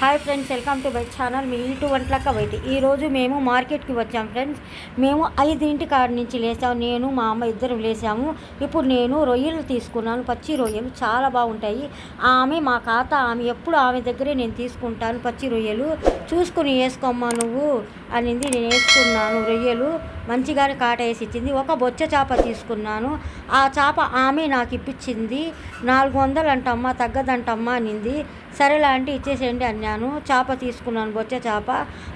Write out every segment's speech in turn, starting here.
Hi friends welcome to my channel మీ ఇటు వంటలక్క బయట ఈరోజు మేము మార్కెట్కి వచ్చాం ఫ్రెండ్స్ మేము ఐదింటి కాడ నుంచి లేసాము నేను మా అమ్మ ఇద్దరు లేసాము ఇప్పుడు నేను రొయ్యలు తీసుకున్నాను. పచ్చి రొయ్యలు చాలా బాగుంటాయి. ఆమె మా ఖాత ఆమె ఎప్పుడు ఆమె దగ్గరే నేను తీసుకుంటాను పచ్చి రొయ్యలు. చూసుకుని వేసుకోమ్మా నువ్వు అనింది. నేను వేసుకున్నాను రొయ్యలు. మంచిగానే కాట వేసి ఇచ్చింది. ఒక బొచ్చ చేప తీసుకున్నాను. ఆ చేప ఆమె నాకు ఇప్పించింది. నాలుగు వందలు అంటమ్మా తగ్గదంటమ్మా అనింది. సరేలా అంటే ఇచ్చేసేయండి అన్నాను. చేప తీసుకున్నాను బొచ్చ చేప.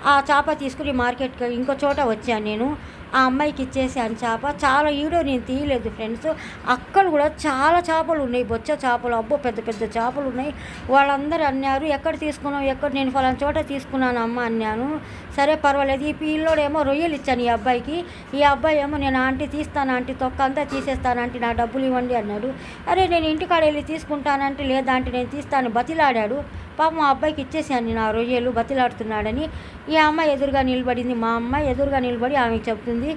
ఆ చేప తీసుకుని మార్కెట్కి ఇంకో చోట వచ్చాను నేను. ఆ అమ్మాయికి ఇచ్చేసాను చేప. చాలా ఈడో నేను తీయలేదు ఫ్రెండ్స్. అక్కడ కూడా చాలా చేపలు ఉన్నాయి. బొచ్చ చేపలు అబ్బో పెద్ద పెద్ద చేపలు ఉన్నాయి. వాళ్ళందరూ అన్నారు ఎక్కడ తీసుకున్నావు? ఎక్కడ? నేను ఫలానా చోట తీసుకున్నాను అమ్మ అన్నాను. సరే పర్వాలేదు. ఈ పిల్లోడేమో రొయ్యలు ఇచ్చాను ఈ అబ్బాయికి. ఈ అబ్బాయి ఏమో నేను ఆంటీ తీస్తాను ఆంటీ తొక్క అంతా తీసేస్తాను ఆంటీ నా డబ్బులు ఇవ్వండి అన్నాడు. అరే నేను ఇంటికాడ వెళ్ళి తీసుకుంటానంటే లేదా ఆంటీ నేను తీస్తాను బతిలాడాడు. పాపం మా అబ్బాయికి ఇచ్చేసాను నేను ఆ రొయ్యలు బతిలాడుతున్నాడని. ఈ అమ్మాయి ఎదురుగా నిలబడింది. మా అమ్మాయి ఎదురుగా నిలబడి ఆమెకి చెప్తుంది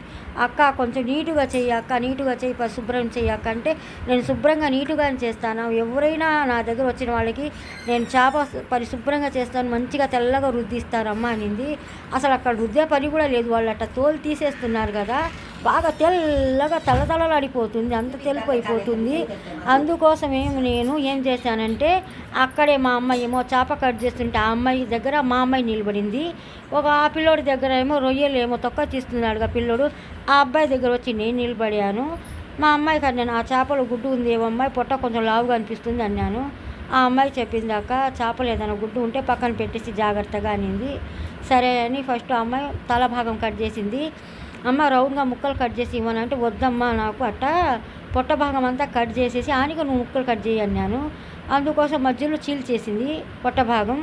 అక్క కొంచెం నీటుగా చెయ్యి అక్క నీటుగా చెయ్యి శుభ్రం చెయ్యి అక్క. అంటే నేను శుభ్రంగా నీటుగానే చేస్తాను. ఎవరైనా నా దగ్గర వచ్చిన వాళ్ళకి నేను చేప పరిశుభ్రంగా చేస్తాను మంచిగా తెల్లగా రుద్దిస్తారమ్మా అనింది. అసలు అక్కడ రుద్దే పని కూడా లేదు. వాళ్ళు అట్ట తోలు తీసేస్తున్నారు కదా. బాగా తెల్లగా తలతలలాడిపోతుంది అంత తెలుపు అయిపోతుంది. అందుకోసం ఏమి నేను ఏం చేశానంటే అక్కడే మా అమ్మాయి ఏమో చేప కట్ చేస్తుంటే ఆ అమ్మాయి దగ్గర మా అమ్మాయి నిలబడింది. ఒక ఆ పిల్లోడి దగ్గర ఏమో రొయ్యలు ఏమో తొక్క తీస్తున్నాడుగా పిల్లోడు. ఆ అబ్బాయి దగ్గర వచ్చి నేను నిలబడాను. మా అమ్మాయి కానీ నేను ఆ చేపలు గుడ్డు ఉంది ఏమో అమ్మాయి పొట్ట కొంచెం లావుగా అనిపిస్తుంది అన్నాను. ఆ అమ్మాయి చెప్పిందాక చేపలు ఏదైనా గుడ్డు ఉంటే పక్కన పెట్టేసి జాగ్రత్తగా అనింది. సరే అని ఫస్ట్ ఆ అమ్మాయి తల భాగం కట్ చేసింది. అమ్మ రౌండ్గా ముక్కలు కట్ చేసి ఇవ్వనంటే వద్దమ్మా నాకు అట్ట. పొట్ట భాగం అంతా కట్ చేసేసి ఆనిక నువ్వు ముక్కలు కట్ చేయి అన్నాను. అందుకోసం మధ్యలో చీల్చేసింది పొట్ట భాగం.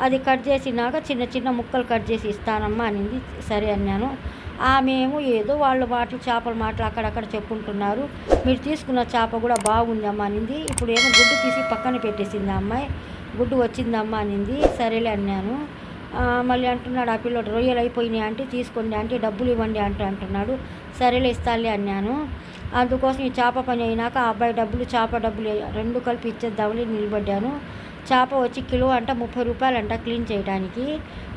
అది కట్ చేసినాక చిన్న చిన్న ముక్కలు కట్ చేసి ఇస్తానమ్మా అనింది. సరే అన్నాను. ఆమె ఏదో వాళ్ళ మాటలు చేపల మాటలు అక్కడక్కడ చెప్పుకుంటున్నారు మీరు తీసుకున్న చేప కూడా బాగుందమ్మా అనింది. ఇప్పుడు ఏమో గుడ్డు తీసి పక్కన పెట్టేసింది అమ్మాయి. గుడ్డు వచ్చిందమ్మా అనింది. సరేలే అన్నాను. మళ్ళీ అంటున్నాడు ఆ పిల్లోడు రొయ్యలు అయిపోయినాయి అంటే తీసుకోండి అంటే డబ్బులు ఇవ్వండి అంటే అంటున్నాడు. సరేలే ఇస్తాలే అన్నాను. అందుకోసం ఈ చేప పని అయినాక ఆ అబ్బాయి డబ్బులు చేప డబ్బులు రెండు కలిపి ఇచ్చేద్దామని నిలబడ్డాను. చేప వచ్చి కిలో అంట ముప్పై రూపాయలు అంట క్లీన్ చేయడానికి.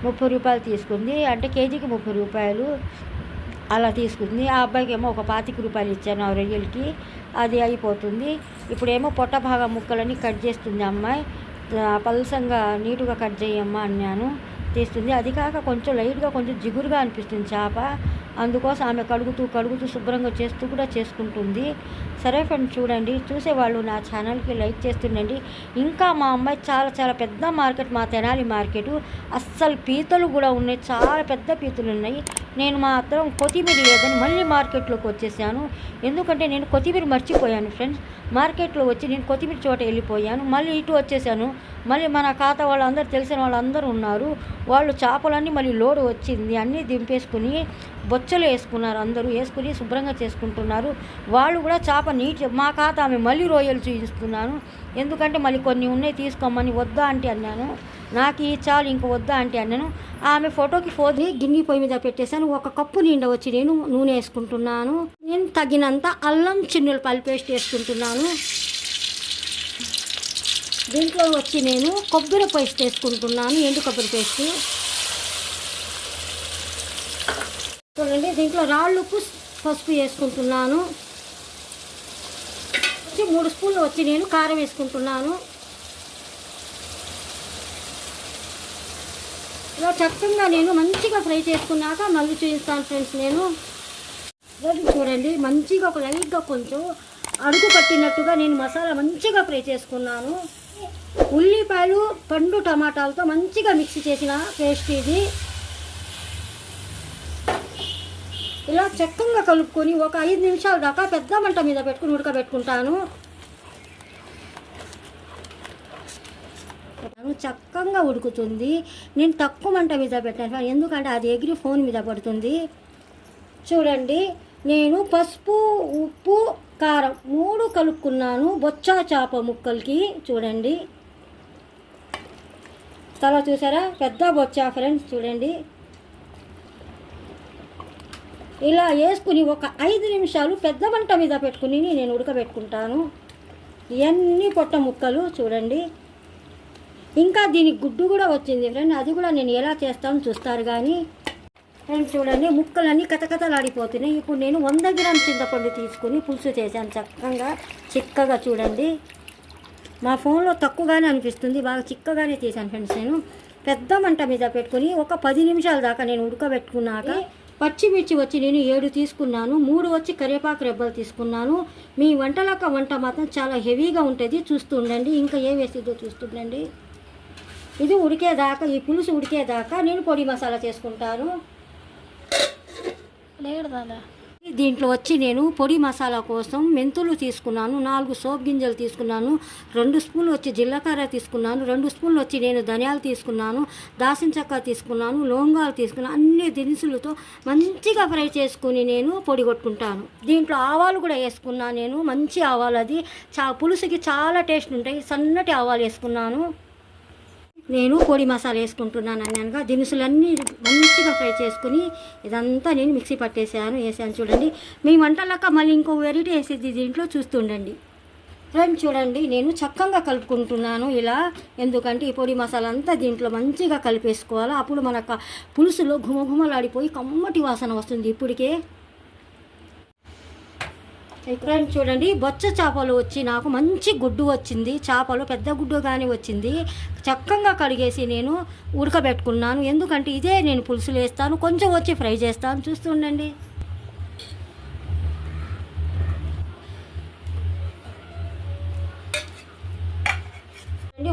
ముప్పై రూపాయలు తీసుకుంది. అంటే కేజీకి ముప్పై రూపాయలు అలా తీసుకుంది. ఆ అబ్బాయికి ఏమో ఒక పాతిక రూపాయలు ఇచ్చాను ఆ రొయ్యలకి. అది అయిపోతుంది. ఇప్పుడేమో పొట్ట భాగం ముక్కలని కట్ చేస్తుంది అమ్మాయి. పలసంగా నీటుగా కట్ చేయమ్మా అన్నాను. తీస్తుంది. అది కాక కొంచెం లైట్గా కొంచెం జిగురుగా అనిపిస్తుంది చేప. అందుకోసం ఆమె కడుగుతూ కడుగుతూ శుభ్రంగా చేస్తూ కూడా చేసుకుంటుంది. సరే ఫ్రెండ్స్ చూడండి. చూసేవాళ్ళు నా ఛానల్కి లైక్ చేస్తుండండి. ఇంకా మా అమ్మాయి చాలా చాలా పెద్ద మార్కెట్ మా తెనాలి మార్కెట్. అస్సలు పీతలు కూడా ఉన్నాయి. చాలా పెద్ద పీతలు ఉన్నాయి. నేను మాత్రం కొత్తిమీర లేదని మళ్ళీ మార్కెట్లోకి వచ్చేసాను. ఎందుకంటే నేను కొత్తిమీర మర్చిపోయాను ఫ్రెండ్స్. మార్కెట్లో వచ్చి నేను కొత్తిమీర చోట వెళ్ళిపోయాను. మళ్ళీ ఇటు వచ్చేసాను. మళ్ళీ మన ఖాతా వాళ్ళందరూ తెలిసిన వాళ్ళందరూ ఉన్నారు. వాళ్ళు చేపలన్నీ మళ్ళీ లోడు వచ్చింది. అన్నీ దింపేసుకుని బొచ్చలు వేసుకున్నారు అందరూ. వేసుకుని శుభ్రంగా చేసుకుంటున్నారు. వాళ్ళు కూడా చేప నీట్ మా ఖాతా ఆమె మళ్ళీ రొయ్యలు చూపిస్తున్నాను ఎందుకంటే మళ్ళీ కొన్ని ఉన్నాయి తీసుకోమని వద్దా అంటే అన్నాను. నాకు ఈ చాలు ఇంక వద్దా అంటే అన్నాను. ఆమె ఫోటోకి పోది గిన్నె పొయ్యి మీద పెట్టేశాను. ఒక కప్పు నిండా వచ్చి నేను నూనె వేసుకుంటున్నాను. నేను తగినంత అల్లం చిన్నులపల్లి పేస్ట్ వేసుకుంటున్నాను. దీంట్లో వచ్చి నేను కొబ్బరి పేస్ట్ వేసుకుంటున్నాను ఎండు కొబ్బరి పేస్ట్. చూడండి దీంట్లో రాళ్ళు ఉప్పు పసుపు వేసుకుంటున్నాను. వచ్చి మూడు స్పూన్లు వచ్చి నేను కారం వేసుకుంటున్నాను. ఇలా చక్కగా నేను మంచిగా ఫ్రై చేసుకున్నాక మళ్ళీ చూపిస్తాను ఫ్రెండ్స్ నేను. చూడండి మంచిగా ఒక లైట్గా కొంచెం అడుగు పట్టినట్టుగా నేను మసాలా మంచిగా ఫ్రై చేసుకున్నాను. ఉల్లిపాయలు పండు టమాటాలతో మంచిగా మిక్స్ చేసిన పేస్ట్ ఇది. ఇలా చక్కగా కలుపుకొని ఒక ఐదు నిమిషాల దాకా పెద్ద మంట మీద పెట్టుకుని ఉడకబెట్టుకుంటాను. చక్కగా ఉడుకుతుంది. నేను తక్కువ మంట మీద పెట్టాను ఎందుకంటే అది ఎగిరి ఫోన్ మీద పడుతుంది. చూడండి నేను పసుపు ఉప్పు కారం మూడు కలుపుకున్నాను బొచ్చా చేప ముక్కలకి. చూడండి. తల చూసారా? పెద్ద బొచ్చా ఫ్రెండ్స్ చూడండి. ఇలా వేసుకుని ఒక ఐదు నిమిషాలు పెద్ద వంట మీద పెట్టుకుని నేను ఉడకబెట్టుకుంటాను. ఇవన్నీ పొట్ట ముక్కలు చూడండి. ఇంకా దీనికి గుడ్డు కూడా వచ్చింది ఫ్రెండ్ అది కూడా నేను ఎలా చేస్తాను చూస్తారు కానీ. ఫ్రెండ్స్ చూడండి ముక్కలన్నీ కథకథలాడిపోతున్నాయి ఇప్పుడు నేను వంద గ్రామ్ చింతపండు తీసుకుని పులుసు చేశాను చక్కగా చిక్కగా చూడండి. మా ఫోన్లో తక్కువగానే అనిపిస్తుంది. బాగా చిక్కగానే తీసాను ఫ్రెండ్స్ నేను. పెద్ద మంట మీద పెట్టుకుని ఒక పది నిమిషాల దాకా నేను ఉడకబెట్టుకున్నాక పచ్చిమిర్చి వచ్చి నేను ఏడు తీసుకున్నాను. మూడు వచ్చి కరివేపాకు రెబ్బలు తీసుకున్నాను. మీ వంటలక్క వంట మాత్రం చాలా హెవీగా ఉంటుంది. చూస్తూ ఉండండి. ఇంకా ఏం వేసిద్దో చూస్తుండండి ఇది ఉడికేదాకా ఈ పులుసు ఉడికేదాకా నేను పొడి మసాలా చేసుకుంటాను. లేదు దాదా. దీంట్లో వచ్చి నేను పొడి మసాలా కోసం మెంతులు తీసుకున్నాను నాలుగు సోప్ గింజలు తీసుకున్నాను రెండు స్పూన్లు వచ్చి జీలకర్ర తీసుకున్నాను రెండు స్పూన్లు వచ్చి నేను ధనియాలు తీసుకున్నాను దాసిన చెక్క తీసుకున్నాను లవంగాలు తీసుకున్నాను అన్ని దినుసులతో మంచిగా ఫ్రై చేసుకుని నేను పొడి కొట్టుకుంటాను. దీంట్లో ఆవాలు కూడా వేసుకున్నాను నేను మంచి ఆవాలు అది. చా పులుసుకి చాలా టేస్ట్ ఉంటాయి సన్నటి ఆవాలు వేసుకున్నాను. నేను పొడి మసాలా వేసుకుంటున్నాను అన్నానుగా దినుసులన్నీ మంచిగా ఫ్రై చేసుకుని ఇదంతా నేను మిక్సీ పట్టేసాను వేసాను. చూడండి మీ వంటలక్క మళ్ళీ ఇంకో వెరైటీ వేసేది దీంట్లో చూస్తుండండి ఫ్రెండ్ చూడండి నేను చక్కగా కలుపుకుంటున్నాను ఇలా. ఎందుకంటే ఈ పొడి మసాలా అంతా దీంట్లో మంచిగా కలిపేసుకోవాలి. అప్పుడు మనకు పులుసులో ఘుమఘుమలాడిపోయి కమ్మటి వాసన వస్తుంది ఇప్పటికే. ఫ్రెండ్ చూడండి బొచ్చ చేపలు వచ్చి నాకు మంచి గుడ్డు వచ్చింది. చేపలు పెద్ద గుడ్డు కానీ వచ్చింది. చక్కగా కడిగేసి నేను ఉడకబెట్టుకున్నాను. ఎందుకంటే ఇదే నేను పులుసులు వేస్తాను. కొంచెం వచ్చి ఫ్రై చేస్తాను. చూస్తుండండి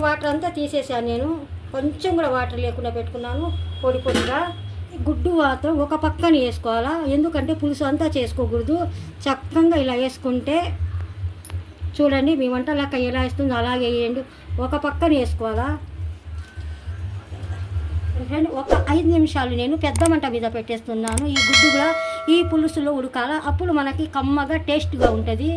వాటర్ అంతా తీసేసాను నేను. కొంచెం కూడా వాటర్ లేకుండా పెట్టుకున్నాను. పొడి పొడిగా. గుడ్డు మాత్రం ఒక పక్కన వేసుకోవాలా? ఎందుకంటే పులుసు అంతా చేసుకోకూడదు. చక్కగా ఇలా వేసుకుంటే చూడండి మీ వంట లెక్క ఎలా వేస్తుందో అలాగే వేయండి. ఒక పక్కన వేసుకోవాలా? ఒక ఐదు నిమిషాలు నేను పెద్ద మంట మీద పెట్టేస్తున్నాను. ఈ గుడ్డు కూడా ఈ పులుసులో ఉడకాల? అప్పుడు మనకి కమ్మగా టేస్ట్గా ఉంటుంది.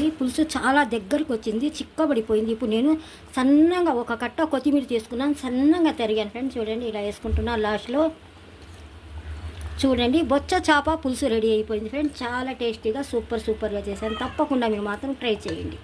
ఈ పులుసు చాలా దగ్గరకు వచ్చింది చిక్కబడిపోయింది. ఇప్పుడు నేను సన్నగా ఒక కట్ట కొత్తిమీర తీసుకున్నాను సన్నగా తరిగాను. ఫ్రెండ్స్ చూడండి ఇలా వేసుకుంటున్నాను లాస్ట్లో. చూడండి బొచ్చ చేప పులుసు రెడీ అయిపోయింది. ఫ్రెండ్స్ చాలా టేస్టీగా సూపర్ సూపర్గా చేశాను. తప్పకుండా మీరు మాత్రం ట్రై చేయండి.